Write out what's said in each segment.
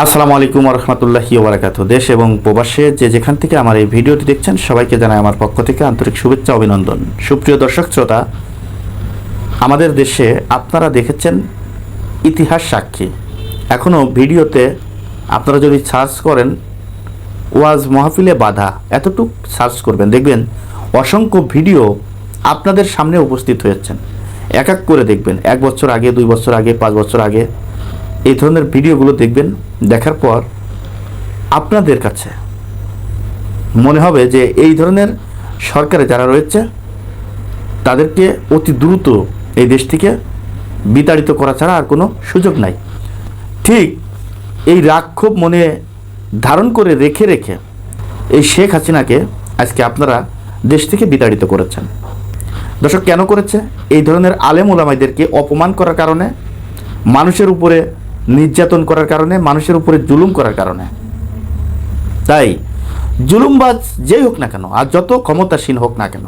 আসসালামু আলাইকুম রহমতুল্লাহি ওবরাকাত দেশ এবং প্রবাসে যে যেখান থেকে আমার এই ভিডিওটি দেখছেন, সবাইকে জানাই আমার পক্ষ থেকে আন্তরিক শুভেচ্ছা অভিনন্দন। সুপ্রিয় দর্শক, শ্রোতা, আমাদের দেশে আপনারা দেখেছেন ইতিহাস সাক্ষী। এখনও ভিডিওতে আপনারা যদি সার্চ করেন, ওয়াজ মাহফিলে বাধা, এতটুক সার্চ করবেন, দেখবেন অসংখ্য ভিডিও আপনাদের সামনে উপস্থিত হয়েছেন। এক এক করে দেখবেন, এক বছর আগে, দুই বছর আগে, পাঁচ বছর আগে। এই ধরনের ভিডিওগুলো দেখবেন, দেখার পর আপনাদের কাছে মনে হবে যে এই ধরনের সরকারে যারা রয়েছে, তাদেরকে অতি দ্রুত এই দেশ থেকে বিতাড়িত করা ছাড়া আর কোনো সুযোগ নাই। ঠিক এই রাগ ক্ষোভ মনে ধারণ করে রেখে রেখে এই শেখ হাসিনাকে আজকে আপনারা দেশ থেকে বিতাড়িত করেছেন। দর্শক, কেন করেছে? এই ধরনের আলেম ওলামাইদেরকে অপমান করার কারণে মানুষের উপরে নির্যাতন করার কারণে, মানুষের উপরে জুলুম করার কারণে। তাই, জুলুমবাজ যেই হোক না কেন, আর যত ক্ষমতাসীন হোক না কেন,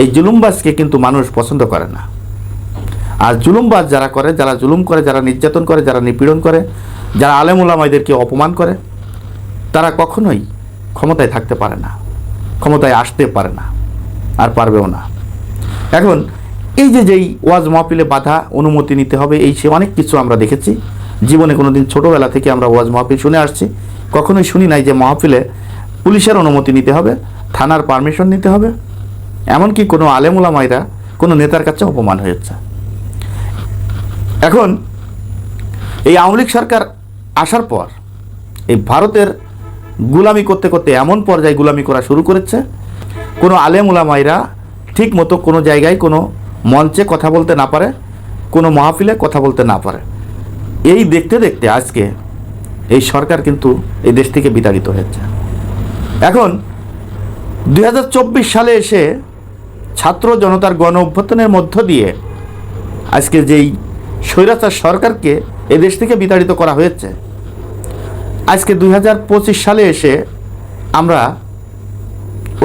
এই জুলুমবাজকে কিন্তু মানুষ পছন্দ করে না। আর জুলুমবাজ যারা করে, যারা জুলুম করে, যারা নির্যাতন করে, যারা নিপীড়ন করে, যারা আলেম ওলামাইদেরকে অপমান করে, তারা কখনোই ক্ষমতায় থাকতে পারে না, ক্ষমতায় আসতে পারে না, আর পারবেও না। এখন, এই যে যেই ওয়াজ মাহফিলে বাধা অনুমতি নিতে হবে, এই সে অনেক কিছু আমরা দেখেছি। জীবনে কোনোদিন ছোটোবেলা থেকে আমরা ওয়াজ মাহফিল শুনে আসছি। কখনোই শুনি নাই যে মাহফিলে পুলিশের অনুমতি নিতে হবে, থানার পারমিশন নিতে হবে। এমনকি কোনো আলেমুলামাইরা কোনো নেতার কাছে অপমান হয়েছে। এখন এই আওয়ামী লীগ সরকার আসার পর এই ভারতের গুলামি করতে করতে এমন পর্যায়ে গুলামি করা শুরু করেছে। কোনো আলেম উলামাইরা ঠিক মতো কোনো জায়গায় কোনো মঞ্চে কথা বলতে না পারে, কোনো মাহফিলে কথা বলতে না পারে। এই দেখতে দেখতে আজকে এই সরকার কিন্তু এই দেশ থেকে বিতাড়িত হয়েছে। এখন দুই হাজার চব্বিশ সালে এসে ছাত্র জনতার গণ অভ্যুত্থানের মধ্য দিয়ে আজকে যেই স্বৈরাচার সরকারকে এ দেশ থেকে বিতাড়িত করা হয়েছে, আজকে দুই হাজার পঁচিশ সালে এসে আমরা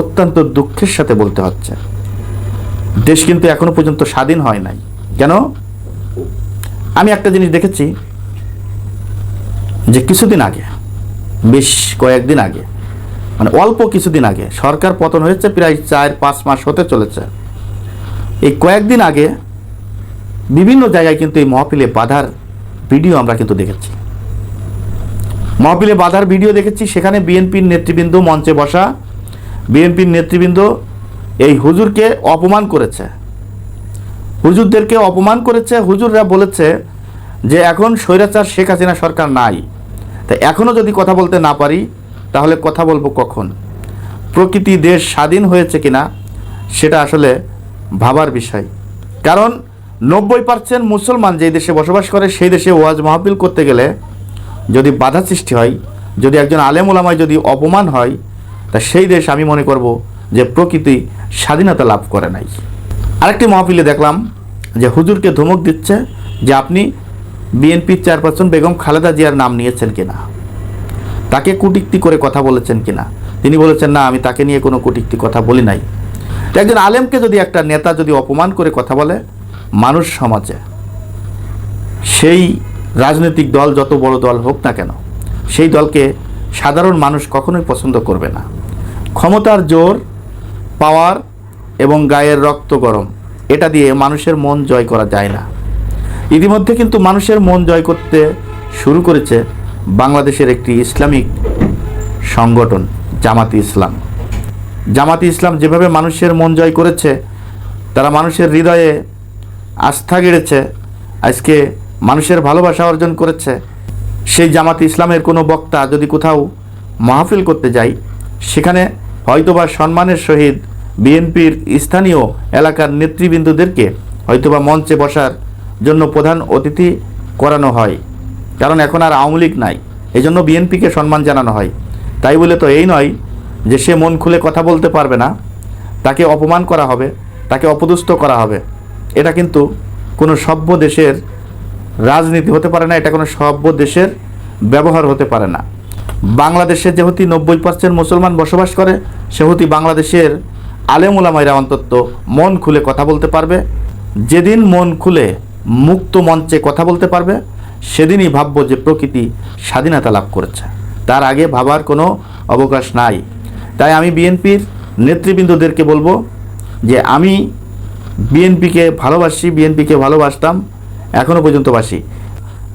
অত্যন্ত দুঃখের সাথে বলতে হচ্ছে, দেশ কিন্তু এখনও পর্যন্ত স্বাধীন হয় নাই। কেন? আমি একটা জিনিস দেখেছি যে কিছুদিন আগে, বেশ কয়েকদিন আগে মানে অল্প কিছুদিন আগে, সরকার পতন হয়েছে প্রায় চার পাঁচ মাস হতে চলেছে। এই কয়েকদিন আগে বিভিন্ন জায়গায় কিন্তু এই মহফিলে বাধার ভিডিও আমরা কিন্তু দেখেছি। মহফিলে বাধার ভিডিও দেখেছি, সেখানে বিএনপির নেতৃবৃন্দ মঞ্চে বসা, বিএনপির নেতৃবৃন্দ এই হুজুরকে অপমান করেছে। হুজুরদেরকে অপমান করেছে, হুজুররা বলেছে যে এখন স্বৈরাচার শেখ হাসিনা সরকার নাই। তাই এখনও যদি কথা বলতে না পারি, তাহলে কথা বলব কখন? প্রকৃতি দেশ স্বাধীন হয়েছে কিনা, সেটা আসলে ভাবার বিষয়। কারণ নব্বই পার্সেন্ট মুসলমান যেই দেশে বসবাস করে, সেই দেশে ওয়াজ মাহফিল করতে গেলে যদি বাধা সৃষ্টি হয়, যদি একজন আলেম ওলামায় যদি অপমান হয়, তা সেই দেশ আমি মনে করব যে প্রকৃতি স্বাধীনতা লাভ করে নাই। আরেকটি মহফিলে দেখলাম যে হুজুরকে ধমক দিচ্ছে যে আপনি বিএনপির চেয়ারপারসন বেগম খালেদা জিয়ার নাম নিয়েছেন কিনা? তাকে কুটিক্তি করে কথা বলেছেন কিনা? তিনি বলেছেন, না, আমি তাকে নিয়ে কোনো কুটিক্তি কথা বলি নাই। একজন আলেমকে যদি একটা নেতা যদি অপমান করে কথা বলে, মানুষ সমাজে, সেই রাজনৈতিক দল যত বড় দল হোক না কেন, সেই দলকে সাধারণ মানুষ কখনোই পছন্দ করবে না। ক্ষমতার জোর, পাওয়ার এবং গায়ের রক্ত গরম, এটা দিয়ে মানুষের মন জয় করা যায় না। ইতিমধ্যে কিন্তু মানুষের মন জয় করতে শুরু করেছে বাংলাদেশের একটি ইসলামিক সংগঠন, জামাতি ইসলাম। জামাতি ইসলাম যেভাবে মানুষের মন জয় করেছে, তারা মানুষের হৃদয়ে আস্থা গেড়েছে, আজকে মানুষের ভালোবাসা অর্জন করেছে, সেই জামাতি ইসলামের কোনো বক্তা যদি কোথাও মাহফিল করতে যায়, সেখানে হয়তোবা সম্মানের সহিত বিএনপির স্থানীয় এলাকার নেতৃবৃন্দদেরকে হয়তোবা মঞ্চে বসার জন্য প্রধান অতিথি করানো হয়। কারণ এখন আর আওয়ামী লীগ নাই। এই জন্য বিএনপিকে সম্মান জানানো হয়। তাই বলে তো এই নয় যে সে মন খুলে কথা বলতে পারবে না। তাকে অপমান করা হবে, তাকে অপদস্থ করা হবে। এটা কিন্তু কোনো সভ্য দেশের রাজনীতি হতে পারে না, এটা কোনো সভ্য দেশের ব্যবহার হতে পারে না। বাংলাদেশে যেহেতু নব্বই পার্সেন্ট মুসলমান বসবাস করে, সেহেতু বাংলাদেশের আলেমুলামাইরা অন্তত মন খুলে কথা বলতে পারবে। যেদিন মন খুলে মুক্ত মঞ্চে কথা বলতে পারবে। সেদিনই ভাববো যে প্রকৃতি স্বাধীনতা লাভ করেছে। তার আগে ভাবার কোনো অবকাশ নাই। তাই আমি বিএনপির নেতৃবৃন্দদেরকে বলব যে আমি বিএনপিকে ভালোবাসি, বিএনপিকে ভালোবাসতাম এখনও পর্যন্ত বাসি।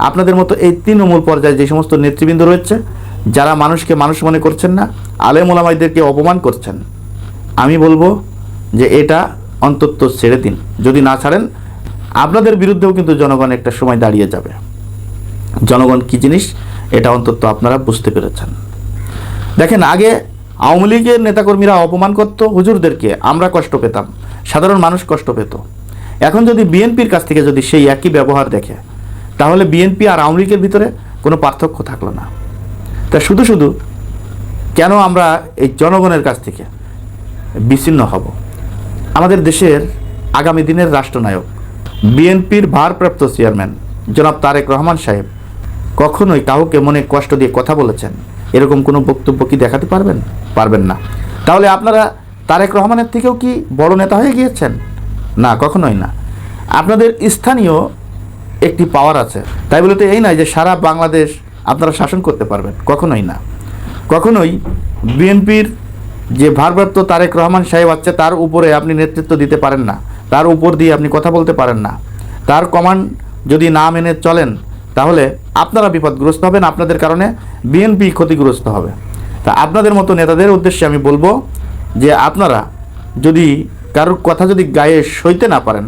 আপনাদের মতো এই তৃণমূল পর্যায়ে যে সমস্ত নেতৃবৃন্দ রয়েছে, যারা মানুষকে মানুষ মনে করছেন না, আলেম ওলামাইদেরকে অপমান করছেন, আমি বলব যে এটা অন্তত ছেড়ে দিন। যদি না ছাড়েন আপনাদের বিরুদ্ধেও কিন্তু জনগণ একটা সময় দাঁড়িয়ে যাবে। জনগণ কী জিনিস? এটা অন্তত আপনারা বুঝতে পেরেছেন। দেখেন, আগে আওয়ামী লীগের নেতাকর্মীরা অপমান করতো হুজুরদেরকে, আমরা কষ্ট পেতাম, সাধারণ মানুষ কষ্ট পেত। এখন যদি বিএনপির কাছ থেকে যদি সেই একই ব্যবহার দেখে, তাহলে বিএনপি আর আওয়ামী লীগের ভিতরে কোনো পার্থক্য থাকল না। তা শুধু শুধু কেন আমরা এই জনগণের কাছ থেকে বিচ্ছিন্ন হব? আমাদের দেশের আগামী দিনের রাষ্ট্রনায়ক বিএনপির ভারপ্রাপ্ত চেয়ারম্যান জনাব তারেক রহমান সাহেব কখনোই কাউকে মনে কষ্ট দিয়ে কথা বলেছেন। এরকম কোনো বক্তব্য কি দেখাতে পারবেন? পারবেন না। তাহলে আপনারা তারেক রহমানের থেকেও কি বড় নেতা হয়ে গিয়েছেন? না, কখনোই না। আপনাদের স্থানীয় একটি পাওয়ার আছে। তাই বলে তো এই নয় যে সারা বাংলাদেশ আপনারা শাসন করতে পারবেন। কখনোই না। কখনোই বিএনপির যে ভারপ্রাপ্ত তারেক রহমান সাহেব আছে, তার উপরে আপনি নেতৃত্ব দিতে পারেন না। তার উপর দিয়ে আপনি কথা বলতে পারেন না। তার কমান্ড যদি না মেনে চলেন, তাহলে আপনারা বিপদগ্রস্ত হবেন, আপনাদের কারণে বিএনপি ক্ষতিগ্রস্ত হবে। তা আপনাদের মতো নেতাদের উদ্দেশ্যে আমি বলব যে আপনারা যদি কারোর কথা যদি গায়ে সইতে না পারেন,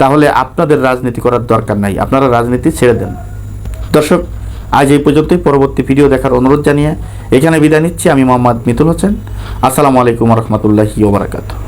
তাহলে আপনাদের রাজনীতি করার দরকার নাই। আপনারা রাজনীতি ছেড়ে দেন। দর্শক, আজ এই পর্যন্তই। পরবর্তী ভিডিও দেখার অনুরোধ জানিয়ে এখানে বিদায় নিচ্ছি। আমি মোহাম্মদ মিতুল হোসেন। আসসালামু আলাইকুম রহমতুল্লাহি ওবরাকাতু